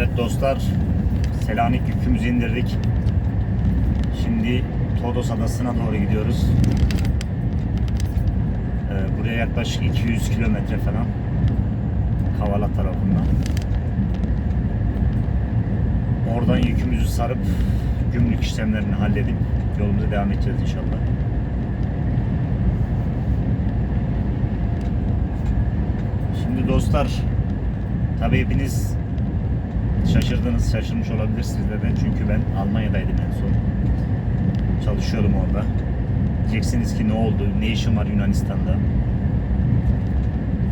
Evet dostlar, Selanik yükümüzü indirdik. Şimdi Todos Adası'na doğru gidiyoruz. Ee, buraya yaklaşık 200 kilometre falan. Kavala tarafından. Oradan yükümüzü sarıp gümrük işlemlerini halledip yolumuza devam edeceğiz inşallah. Şimdi dostlar, tabii hepiniz şaşırdınız, şaşırmış olabilirsiniz de ben çünkü ben Almanya'daydım en son. Çalışıyordum orada. Diyeceksiniz ki ne oldu, ne işim var Yunanistan'da?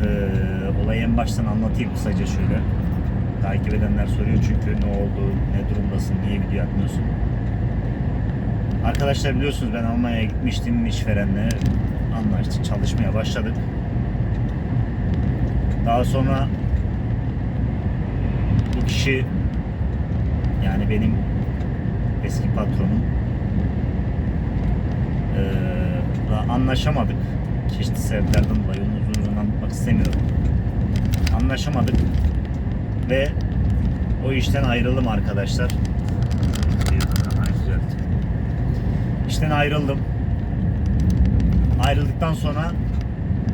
Ee, olayı en baştan anlatayım kısaca şöyle. Takip edenler soruyor çünkü ne oldu, ne durumdasın, niye video atmıyorsun? Arkadaşlar biliyorsunuz ben Almanya'ya gitmiştim işverenle anlaştık, çalışmaya başladık. Daha sonra kişi yani benim eski patronum la anlaşamadık. Çeşitli sebeplerden dolayı onu uzun uzun anlatmak istemiyorum. Anlaşamadık ve o işten ayrıldım arkadaşlar. İşten ayrıldım. Ayrıldıktan sonra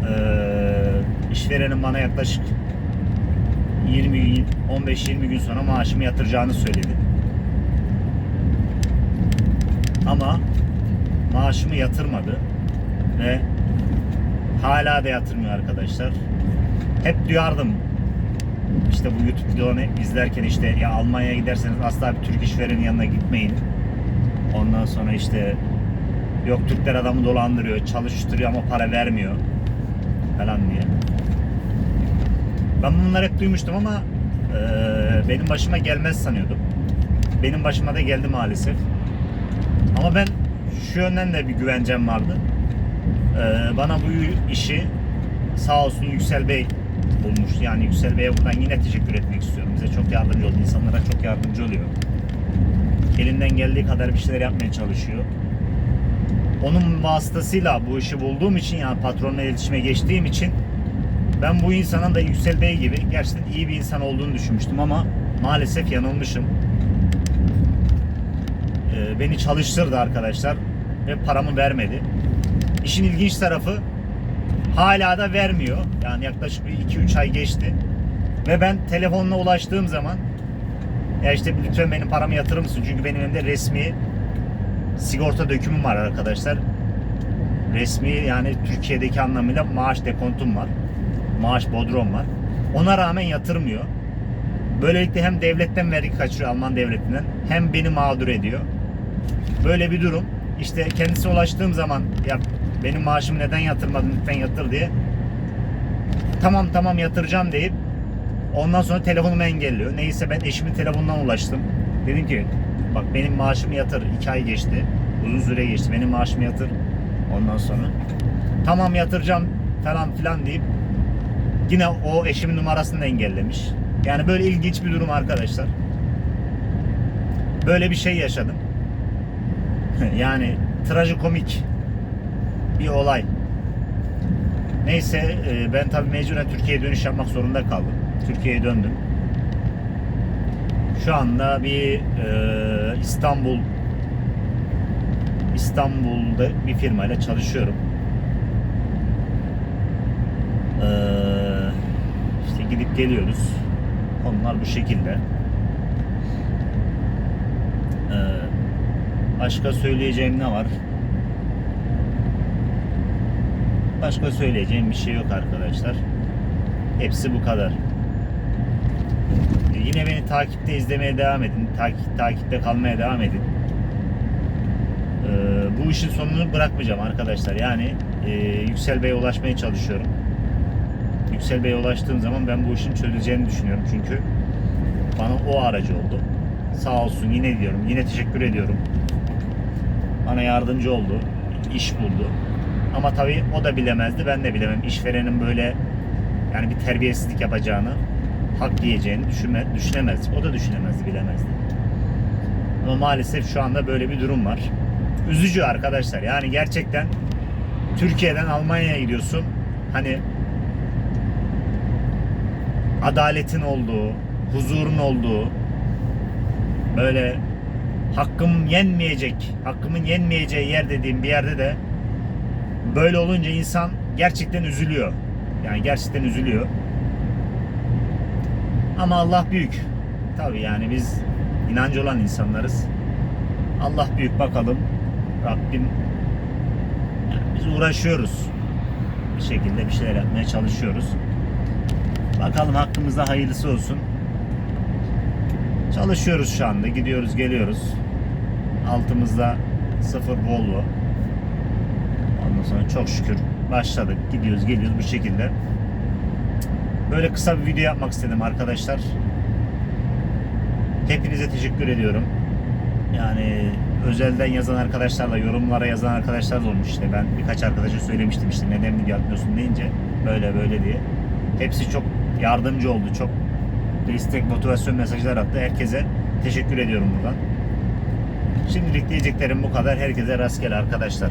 eee işverenin bana yaklaşık 20 gün, 15-20 gün sonra maaşımı yatıracağını söyledi. Ama maaşımı yatırmadı ve hala da yatırmıyor arkadaşlar. Hep duyardım işte bu YouTube videolarını izlerken işte ya Almanya'ya giderseniz asla bir Türk işverenin yanına gitmeyin. Ondan sonra işte yok Türkler adamı dolandırıyor, çalıştırıyor ama para vermiyor falan diye. Ben bunları hep duymuştum ama e, benim başıma gelmez sanıyordum. Benim başıma da geldi maalesef. Ama ben şu yönden de bir güvencem vardı. E, bana bu işi sağ olsun Yüksel Bey bulmuş. Yani Yüksel Bey'e buradan yine teşekkür etmek istiyorum. Bize çok yardımcı oldu. İnsanlara çok yardımcı oluyor. Elinden geldiği kadar bir şeyler yapmaya çalışıyor. Onun vasıtasıyla bu işi bulduğum için yani patronla iletişime geçtiğim için ben bu insanın da Yüksel Bey gibi gerçekten iyi bir insan olduğunu düşünmüştüm ama maalesef yanılmışım. Ee, beni çalıştırdı arkadaşlar ve paramı vermedi. İşin ilginç tarafı hala da vermiyor. Yani yaklaşık bir 2-3 ay geçti. Ve ben telefonla ulaştığım zaman ya işte lütfen benim paramı yatırır mısın? Çünkü benim elimde resmi sigorta dökümüm var arkadaşlar. Resmi yani Türkiye'deki anlamıyla maaş dekontum var maaş bodrum var. Ona rağmen yatırmıyor. Böylelikle hem devletten vergi kaçırıyor Alman devletinden hem beni mağdur ediyor. Böyle bir durum. İşte kendisine ulaştığım zaman ya benim maaşımı neden yatırmadın lütfen yatır diye. Tamam tamam yatıracağım deyip ondan sonra telefonumu engelliyor. Neyse ben eşimin telefonundan ulaştım. Dedim ki bak benim maaşımı yatır. 2 ay geçti. Uzun süre geçti. Benim maaşımı yatır. Ondan sonra tamam yatıracağım falan filan deyip Yine o eşimin numarasını da engellemiş. Yani böyle ilginç bir durum arkadaşlar. Böyle bir şey yaşadım. yani trajikomik bir olay. Neyse e, ben tabii mecburen Türkiye'ye dönüş yapmak zorunda kaldım. Türkiye'ye döndüm. Şu anda bir e, İstanbul İstanbul'da bir firmayla çalışıyorum. Eee gidip geliyoruz. Konular bu şekilde. Ee, başka söyleyeceğim ne var? Başka söyleyeceğim bir şey yok arkadaşlar. Hepsi bu kadar. Ee, yine beni takipte izlemeye devam edin. Takip, takipte kalmaya devam edin. Ee, bu işin sonunu bırakmayacağım arkadaşlar. Yani e, Yüksel Bey'e ulaşmaya çalışıyorum. Yüksel Bey'e ulaştığım zaman ben bu işin çözüleceğini düşünüyorum. Çünkü bana o aracı oldu. Sağ olsun yine diyorum. Yine teşekkür ediyorum. Bana yardımcı oldu. iş buldu. Ama tabii o da bilemezdi. Ben de bilemem. İşverenin böyle yani bir terbiyesizlik yapacağını, hak yiyeceğini düşünme, düşünemezdik. O da düşünemezdi, bilemezdi. Ama maalesef şu anda böyle bir durum var. Üzücü arkadaşlar. Yani gerçekten Türkiye'den Almanya'ya gidiyorsun. Hani adaletin olduğu, huzurun olduğu, böyle hakkım yenmeyecek, hakkımın yenmeyeceği yer dediğim bir yerde de böyle olunca insan gerçekten üzülüyor. Yani gerçekten üzülüyor. Ama Allah büyük. Tabii yani biz inancı olan insanlarız. Allah büyük bakalım. Rabbim yani biz uğraşıyoruz. Bir şekilde bir şeyler yapmaya çalışıyoruz. Bakalım hakkımızda hayırlısı olsun. Çalışıyoruz şu anda. Gidiyoruz, geliyoruz. Altımızda sıfır Volvo. Ondan sonra çok şükür başladık. Gidiyoruz, geliyoruz bu şekilde. Böyle kısa bir video yapmak istedim arkadaşlar. Hepinize teşekkür ediyorum. Yani özelden yazan arkadaşlarla, yorumlara yazan arkadaşlar da olmuş işte. Ben birkaç arkadaşa söylemiştim işte neden video atmıyorsun deyince böyle böyle diye. Hepsi çok yardımcı oldu. Çok destek, motivasyon mesajlar attı. Herkese teşekkür ediyorum buradan. Şimdilik diyeceklerim bu kadar. Herkese rastgele arkadaşlar.